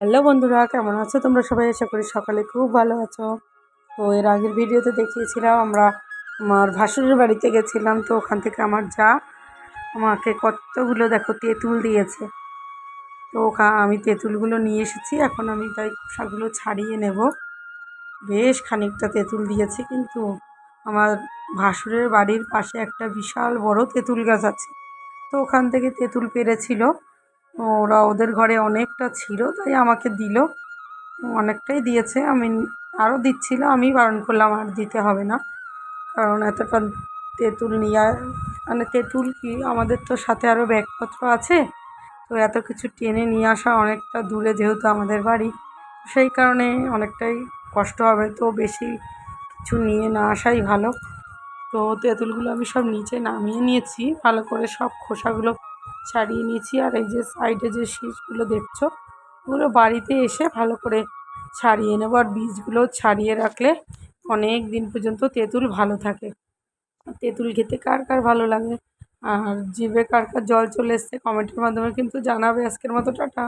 Hello বন্ধুরা, কেমন আছো? তোমরা সবাই আশা করি সকালে খুব ভালো আছো। তো এর আগের ভিডিওতে দেখিয়েছিলাম, আমরা আমার ভাসুরের বাড়িতে গেছিলাম। তো ওখান থেকে আমার যা আমাকে কতগুলো দেখো তেঁতুল দিয়েছে। তো আমি তেঁতুলগুলো নিয়ে এসেছি। এখন আমি তাই খোসাগুলো ছাড়িয়ে নেব। বেশ খানিকটা তেঁতুল দিয়েছে কিন্তু আমার ভাসুরের বাড়ির পাশে একটা বিশাল বড় তেঁতুল গাছ আছে। তো ওখান থেকে তেঁতুল পেরেছিল। ওরা ওদের ঘরে অনেকটা ছিল, তাই আমাকে দিল। অনেকটাই দিয়েছে, আমি আরও দিচ্ছিল, আমি বারণ করলাম আর দিতে হবে না। কারণ এতটা তেঁতুল নিয়ে মানে তেঁতুল কি, আমাদের তো সাথে আরও ব্যাগপত্র আছে, তো এত কিছু টেনে নিয়ে আসা অনেকটা দূরে যেহেতু আমাদের বাড়ি, সেই কারণে অনেকটাই কষ্ট হবে, তো বেশি কিছু নিয়ে না আসাই ভালো। তো তেঁতুলগুলো আমি সব নিচে নামিয়ে নিয়েছি, ভালো করে সব খোসাগুলো ছাড়িয়ে নিয়েছি আর এই যে সাইডে যে শীষগুলো দেখছ, ওগুলো বাড়িতে এসে ভালো করে ছাড়িয়ে নেব। আর বীজগুলো ছাড়িয়ে রাখলে অনেক দিন পর্যন্ত তেঁতুল ভালো থাকে। তেঁতুল খেতে কার কার ভালো লাগে? আর জিভে কার কার জল চলে এসছে কমেন্টের মাধ্যমে কিন্তু জানাবে আজকের মতো, টাটা।